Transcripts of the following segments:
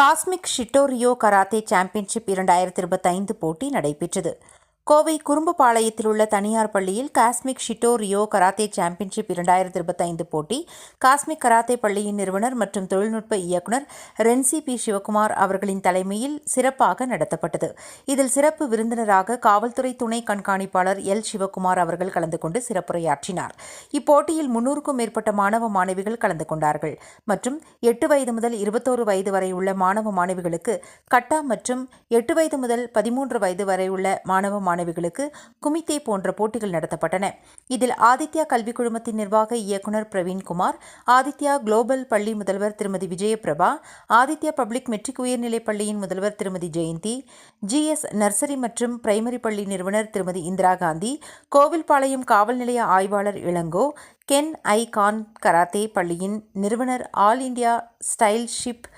Cosmic ஷிட்டோரியோ karate championship இரண்டாயிரத்தி இருபத்தைந்து போட்டி நடைபெற்றது. கோவை குறும்புபாளையத்தில் உள்ள தனியார் பள்ளியில் cosmic Shito ryu karate championship இரண்டாயிரத்தி இருபத்தைந்து போட்டி காஸ்மிக் கராத்தே பள்ளியின் நிறுவனர் மற்றும் தொழில்நுட்ப இயக்குனர் ரென்சி பி சிவகுமார் அவர்களின் தலைமையில் சிறப்பாக நடத்தப்பட்டது. இதில் சிறப்பு விருந்தினராக காவல்துறை துணை கண்காணிப்பாளர் எல் சிவகுமார் அவர்கள் கலந்து கொண்டு சிறப்புரையாற்றினார். இப்போட்டியில் முன்னூறுக்கும் மேற்பட்ட மாணவ மாணவிகள் கலந்து கொண்டார்கள் மற்றும் எட்டு வயது முதல் இருபத்தோரு வயது வரை உள்ள மாணவ மாணவிகளுக்கு கட்டா மற்றும் எட்டு வயது முதல் பதிமூன்று வயது வரை உள்ள மாணவ மாணவிகளுக்கு குமித்தே போன்ற போட்டிகள் நடத்தப்பட்டன. இதில் ஆதித்யா கல்விக் குழுமத்தின் நிர்வாக இயக்குனர் பிரவீன்குமார் ஆதித்யா குளோபல் பள்ளி முதல்வர் திருமதி விஜயபிரபா ஆதித்யா பப்ளிக் மெட்ரிக் உயர்நிலைப் பள்ளியின் முதல்வர் திருமதி ஜெயந்தி ஜிஎஸ் நர்சரி மற்றும் பிரைமரி பள்ளி நிறுவனர் திருமதி இந்திரா காந்தி கோவில்பாளையம் காவல் நிலைய ஆய்வாளர் இளங்கோ கென் ஐ கான் கராத்தே பள்ளியின் நிறுவனர் ஆல் இந்தியா ஸ்டைல்ஷிப்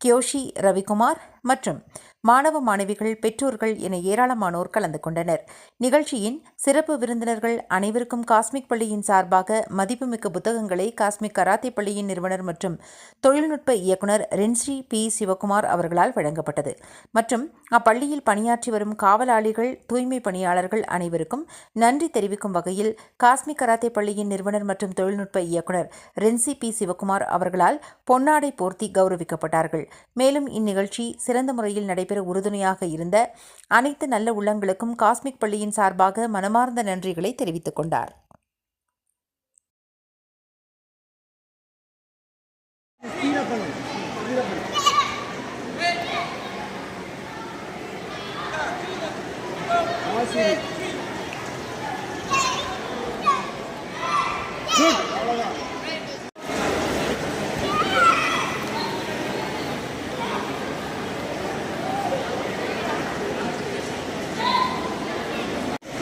கியோஷி ரவிக்குமார் மற்றும் மாணவ மாணவிகள் பெற்றோர்கள் என ஏராளமானோர் கலந்து கொண்டனர். நிகழ்ச்சியின் சிறப்பு விருந்தினர்கள் அனைவருக்கும் காஸ்மிக் பள்ளியின் சார்பாக மதிப்புமிக்க புத்தகங்களை காஸ்மிக் கராத்தே பள்ளியின் நிறுவனர் மற்றும் தொழில்நுட்ப இயக்குநர் ரென்ஸ்ரீ பி சிவகுமார் அவர்களால் வழங்கப்பட்டது. மற்றும் அப்பள்ளியில் பணியாற்றி வரும் காவலாளிகள் தூய்மை பணியாளர்கள் அனைவருக்கும் நன்றி தெரிவிக்கும் வகையில் காஸ்மிக் கராத்தே பள்ளியின் நிறுவனர் மற்றும் தொழில்நுட்ப இயக்குனர் ரென்சி பி சிவகுமார் அவர்களால் பொன்னாடை போர்த்தி கௌரவிக்கப்பட்டார்கள். மேலும் இந்நிகழ்ச்சி சிறந்த முறையில் நடைபெற உறுதுணையாக இருந்த அனைத்து நல்ல உள்ளங்களுக்கும் காஸ்மிக் பள்ளியின் சார்பாக மனமார்ந்த நன்றிகளை தெரிவித்துக் கொண்டார்.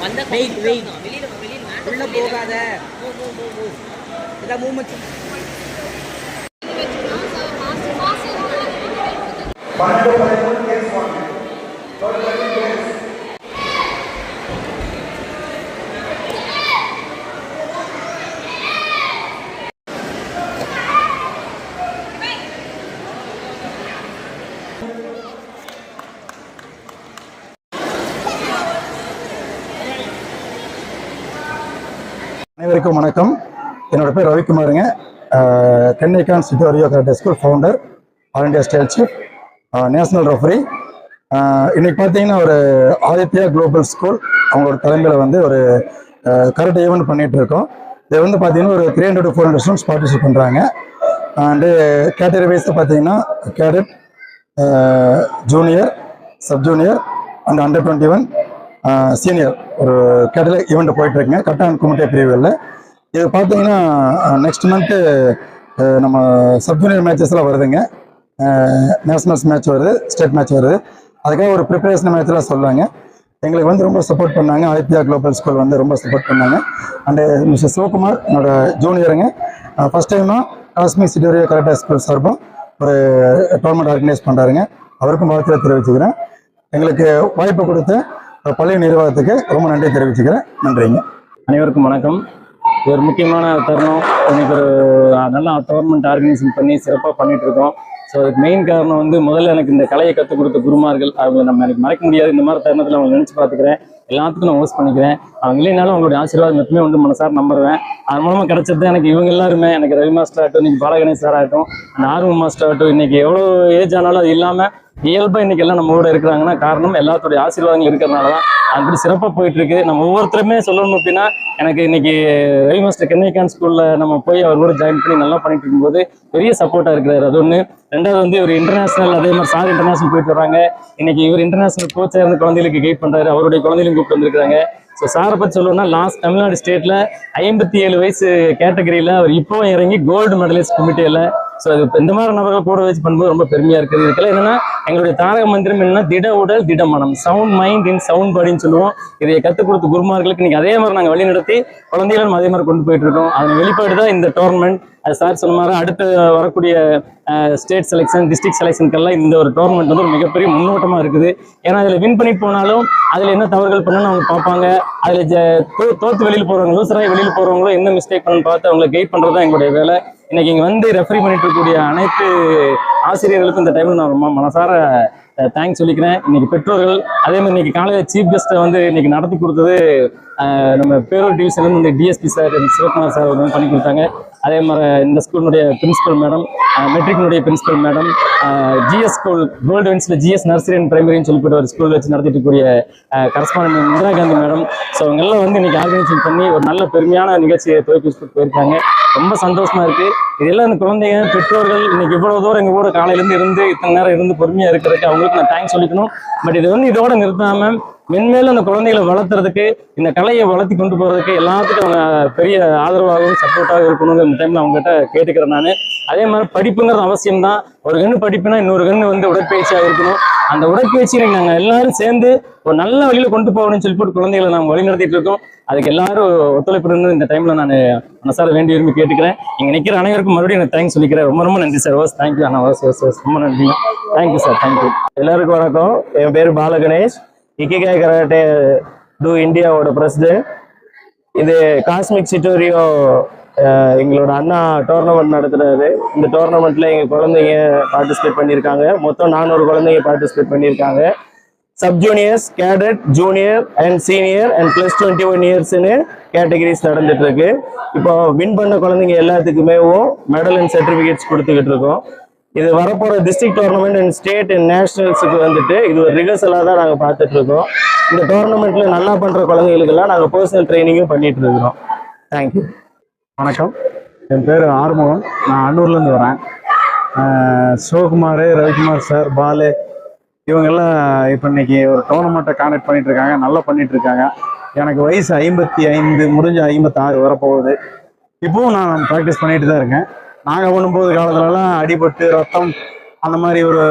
வந்த Wait, wait. வெளியில வெளியில உள்ள போகாத. இதான் மூமெண்ட் அனைவருக்கும் வணக்கம். என்னோட பேர் ரவிக்குமாருங்க. கன்னிகான் சிட்டோரியோ karate school founder all India state chief national referee இன்னைக்கு பார்த்தீங்கன்னா ஒரு ஆதித்யா குளோபல் ஸ்கூல் அவங்களோட தலைமையில் வந்து ஒரு கராட்டே ஈவெண்ட் பண்ணிட்டு இருக்கோம். இது வந்து பார்த்தீங்கன்னா ஒரு three hundred four hundred students participate பண்ணுறாங்க அண்டு கேட்டகரி வைஸில் பார்த்தீங்கன்னா cadet junior sub junior and under twenty one senior ஒரு கேட்டல ஈவெண்ட்டு போயிட்டு இருக்குங்க கட்டான் குமிட்டே பிரிவுகளில் இது பார்த்தீங்கன்னா நெக்ஸ்ட் மந்த்து நம்ம சப் ஜூனியர் மேட்சஸ்லாம் வருதுங்க. நேஷனல்ஸ் மேட்ச் வருது ஸ்டேட் மேட்ச் வருது. அதுக்காக ஒரு ப்ரிப்பரேஷன் மேட்ச்லாம் சொல்லுவாங்க. எங்களுக்கு வந்து ரொம்ப சப்போர்ட் பண்ணாங்க. ஐபிஆர் குளோபல் ஸ்கூல் வந்து ரொம்ப சப்போர்ட் பண்ணாங்க. அண்டு மிஸ்டர் சிவகுமார் என்னோட ஜூனியருங்க ஃபஸ்ட் டைமாக காஷ்மீர் சிட்டோரியோ கரெக்டாக ஸ்கூல் சார்பாக ஒரு டோர்னமெண்ட் ஆர்கனைஸ் பண்ணுறாருங்க அவருக்கும் வாழ்த்துக்களை தெரிவிச்சுக்கிறேன். எங்களுக்கு வாய்ப்பு கொடுத்த பள்ளி நிர்வாகத்துக்கு ரொம்ப நன்றி தெரிவிச்சுக்கிறேன். நன்றிங்க. அனைவருக்கும் வணக்கம். ஒரு முக்கியமான தருணம். இன்னைக்கு ஒரு நல்ல டோர்னமெண்ட் ஆர்கனைசேஷன் பண்ணி சிறப்பாக பண்ணிட்டு இருக்கோம் ஸோ அதுக்கு மெயின் காரணம் வந்து முதல்ல எனக்கு இந்த கலையை கற்றுக் கொடுத்த குருமார்கள். அவங்களை நம்ம எனக்கு மறக்க முடியாது. இந்த மாதிரி தருணத்தில் அவங்க நினச்சி பார்த்துக்கிறேன். எல்லாத்துக்கும் நான் ஓஸ் பண்ணிக்கிறேன். அவங்க இல்லைனாலும் அவங்களுடைய ஆசீர்வாதம் எப்பவுமே வந்து மனசார் நம்புறேன். அது மூலமாக கிடைச்சது எனக்கு இவங்க எல்லாருமே. எனக்கு ரவி மாஸ்டர் ஆகட்டும் இன்னைக்கு பாலகணேஷ் சார் ஆகட்டும் அந்த ஆர்வம் மாஸ்டர் ஆகட்டும். இன்னைக்கு எவ்வளோ ஏஜ் ஆனாலும் அது இல்லாமல் இயல்பாக இன்னைக்கு எல்லாம் நம்ம ஊரில் இருக்கிறாங்கன்னா காரணம் எல்லாத்துடைய ஆசீர்வாதங்கள் இருக்கிறதுனால தான் அப்படி சிறப்பாக போயிட்டு இருக்கு நம்ம ஒவ்வொருத்தருமே சொல்லணும் அப்படின்னா எனக்கு இன்னைக்கு ரவி மாஸ்டர் கென்னைகான் ஸ்கூலில் நம்ம போய் அவர் கூட ஜாயின் பண்ணி நல்லா பண்ணிட்டு இருக்கும்போது பெரிய சப்போர்ட்டாக இருக்கிறார். அது ஒன்று ரெண்டாவது வந்து இவர் இன்டர்நேஷனல் அதே மாதிரி சார் இன்டர்நேஷனல் போயிட்டு வராங்க இன்னைக்கு இவர் இன்டர்நேஷனல் கோச்சாக இருந்து குழந்தைகளுக்கு கைட் பண்ணுறாரு அவருடைய குழந்தைகளும் கூப்பிட்டு வந்திருக்காங்க ஸோ சாரை பற்றி சொல்லணும்னா லாஸ்ட் தமிழ்நாடு ஸ்டேட்டில் ஐம்பத்தி ஏழு வயசு கேட்டகரியில் அவர் இப்போவும் இறங்கி கோல்டு மெடலிஸ்ட் கமிட்டியில் ஸோ இது இந்த மாதிரி நபர்கள் கூட வச்சு பண்ணும்போது ரொம்ப பெருமையா இருக்குது. இதுக்கெல்லாம் என்னன்னா எங்களுடைய தாரக மந்திரம் என்னன்னா திட உடல் திட மனம். சவுண்ட் மைண்ட் இன் சவுண்ட் பாடின்னு சொல்லுவோம். இதை கற்றுக் கொடுத்த குருமார்களுக்கு நீங்க அதே மாதிரி நாங்கள் வழிநடத்தி குழந்தைகளும் அதே மாதிரி கொண்டு போயிட்டு இருக்கோம். அதன் வெளிப்பாடு தான் இந்த டோர்னமெண்ட் அது சார் சொன்ன மாதிரி அடுத்து வரக்கூடிய ஸ்டேட் செலெக்ஷன் டிஸ்ட்ரிக்ட் செலெக்ஷனுக்கெல்லாம் இந்த ஒரு டோர்னமெண்ட் வந்து ஒரு மிகப்பெரிய முன்னோட்டமா இருக்குது. ஏன்னா அதில் வின் பண்ணி போனாலும் அதில் என்ன தவறுகள் பண்ணணும்னு அவங்க பார்ப்பாங்க. அதில் தோத்து வெளியில் போறவங்க லூசராகி வெளியில் போறவங்களும் என்ன மிஸ்டேக் பண்ணணும்னு பார்த்து அவங்களை கைட் பண்றது தான் எங்களுடைய வேலை. இன்னைக்கு இங்க வந்து ரெஃபரி பண்ணிட்டு இருக்கக்கூடிய அனைத்து ஆசிரியர்களுக்கும் இந்த டைம்ல நான் ரொம்ப மனசார தேங்க்ஸ் சொல்லிக்கிறேன். இன்னைக்கு பெற்றோர்கள் அதே மாதிரி இன்னைக்கு காலையில் சீஃப் கெஸ்ட்டை வந்து இன்னைக்கு நடத்தி கொடுத்தது நம்ம பேரூர் டிவிஷன்லேருந்து இந்த டிஎஸ்பி சார் சிவகுமார் சார் வந்து பண்ணி கொடுத்தாங்க. அதே மாதிரி இந்த ஸ்கூலினுடைய principal madam மெட்ரிக்னுடைய principal madam GS school gold வென்ஸ்ல GS nursery and பிரைமரின்னு சொல்லிட்டு ஒரு ஸ்கூல் வச்சு நடத்திட்டு இருக்கக்கூடிய correspondent Indira Gandhi madam. So அவங்கெல்லாம் வந்து இன்னைக்கு ஆர்கனைசேஷன் பண்ணி ஒரு நல்ல பெருமையான நிகழ்ச்சியை துவக்கி போயிருக்காங்க. ரொம்ப சந்தோஷமா இருக்கு. இதெல்லாம் இந்த குழந்தைங்க பெற்றோர்கள் இன்னைக்கு இவ்வளவு தூரம் எங்க கூட காலையிலேருந்து இருந்து இருந்து இத்தனை நேரம் இருந்து பொறுமையா இருக்கிறதுக்கு அவங்களுக்கு நான் தேங்க்ஸ் சொல்லிக்கணும். பட் இது வந்து இதோட நிறுத்தாம மென்மேலும் அந்த குழந்தைகளை வளர்த்துறதுக்கு இந்த கலையை வளர்த்தி கொண்டு போகிறதுக்கு எல்லாத்துக்கும் அவங்க பெரிய ஆதரவாகவும் சப்போர்ட்டாகவும் இருக்கணுங்கிற இந்த டைமில் அவங்ககிட்ட கேட்டுக்கிறேன் நான். அதே மாதிரி படிப்புங்கிறது அவசியம் தான் ஒரு கண்ணு படிப்புனா இன்னொரு கண்ணு வந்து உடற்பயிற்சியாக இருக்கணும். அந்த உடற்பயிற்சியை நாங்கள் எல்லாரும் சேர்ந்து ஒரு நல்ல வழியில் கொண்டு போகணும்னு சொல்லி போட்டு குழந்தைகளை நாங்கள் வழிநடத்திட்டு இருக்கோம். அதுக்கு எல்லாரும் ஒத்துழைப்பு இருந்து இந்த டைமில் நான் மனசார வேண்டி விரும்பி கேட்டுக்கிறேன். இங்கே நிற்கிற அனைவருக்கும் மறுபடியும் நான் தேங்க்ஸ் சொல்லிக்கிறேன். ரொம்ப ரொம்ப நன்றி சார். ஓஸ் தேங்க்யூ அண்ணா ஓஸ் ஓஸ் ஓஸ். ரொம்ப நன்றி thank you sir thank you எல்லாருக்கும் வணக்கம். என் பேர் பாலகணேஷ். இக்கிகாய் கராட்டே டூ இந்தியாவோட பிரசிடென்ட் இது காஸ்மிக் சிட்டோரியோ எங்களோட அண்ணா டோர்னமெண்ட் நடத்துறாரு. இந்த டோர்னமெண்ட்ல எங்க குழந்தைங்க பார்ட்டிசிபேட் பண்ணியிருக்காங்க மொத்தம் நானூறு குழந்தைங்க பார்ட்டிசிபேட் பண்ணியிருக்காங்க sub juniors cadet junior and senior and plus twenty one இயர்ஸ்னு categories நடந்துட்டு இருக்கு இப்போ வின் பண்ண குழந்தைங்க எல்லாத்துக்குமே மெடல் அண்ட் சர்டிஃபிகேட்ஸ் கொடுத்துக்கிட்டு இருக்கோம். இது வரப்போகிற district tournament and state and நேஷனல்ஸுக்கு வந்துட்டு இது ஒரு ரிகர்சலாக தான் நாங்கள் பார்த்துட்ருக்கோம். இந்த டோர்னமெண்ட்டில் நல்லா பண்ணுற குழந்தைகளுக்கெல்லாம் நாங்கள் பர்சனல் ட்ரைனிங்கும் பண்ணிகிட்ருக்குறோம் இருக்கிறோம் தேங்க்யூ வணக்கம். என் பேர் ஆறுமுகம். நான் அன்னூர்லேருந்து வரேன். சிவகுமார் ரவிக்குமார் சார் பாலு இவங்கெல்லாம் இப்போ இன்னைக்கு ஒரு டோர்னமெண்ட்டை கான்டக்ட் பண்ணிட்டு இருக்காங்க நல்லா பண்ணிட்டு இருக்காங்க எனக்கு வயசு ஐம்பத்தி ஐந்து முடிஞ்ச ஐம்பத்தாறு வரப்போகுது. இப்போவும் நான் ப்ராக்டிஸ் பண்ணிட்டு தான் இருக்கேன். நாங்கள் பண்ணும்போது காலத்துலலாம் அடிபட்டு ரத்தம் அந்த மாதிரி ஒரு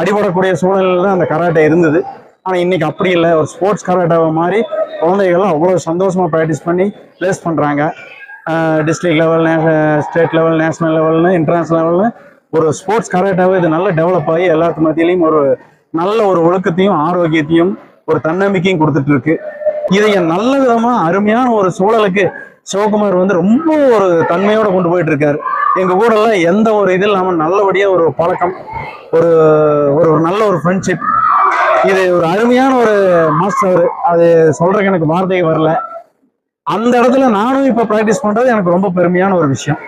அடிபடக்கூடிய சூழ்நிலையில் தான் அந்த கராட்டே இருந்தது. ஆனால் இன்னைக்கு அப்படி இல்லை. ஒரு ஸ்போர்ட்ஸ் கராட்டாவை மாதிரி குழந்தைகள்லாம் அவ்வளோ சந்தோஷமாக ப்ராக்டிஸ் பண்ணி ப்ளேஸ் பண்ணுறாங்க district level state level national லெவல்னு international லெவல்னு ஒரு ஸ்போர்ட்ஸ் கராட்டாவே இது நல்லா டெவலப் ஆகி எல்லாத்து மத்தியிலையும் ஒரு நல்ல ஒரு ஒழுக்கத்தையும் ஆரோக்கியத்தையும் ஒரு தன்னம்பிக்கையும் கொடுத்துட்டு இருக்கு. இதை நல்ல விதமாக அருமையான ஒரு சூழலுக்கு சிவகுமார் வந்து ரொம்ப ஒரு தன்மையோட கொண்டு போயிட்டு இருக்காரு எங்க கூட எல்லாம் எந்த ஒரு இது இல்லாமல் நல்லபடியா ஒரு பழக்கம் ஒரு ஒரு ஒரு நல்ல ஒரு ஃப்ரெண்ட்ஷிப் இது ஒரு அருமையான ஒரு மாஸ்டர் அது சொல்றதுக்கு எனக்கு வார்த்தை வரல. அந்த இடத்துல நானும் இப்ப ப்ராக்டிஸ் பண்றது எனக்கு ரொம்ப பெருமையான ஒரு விஷயம்.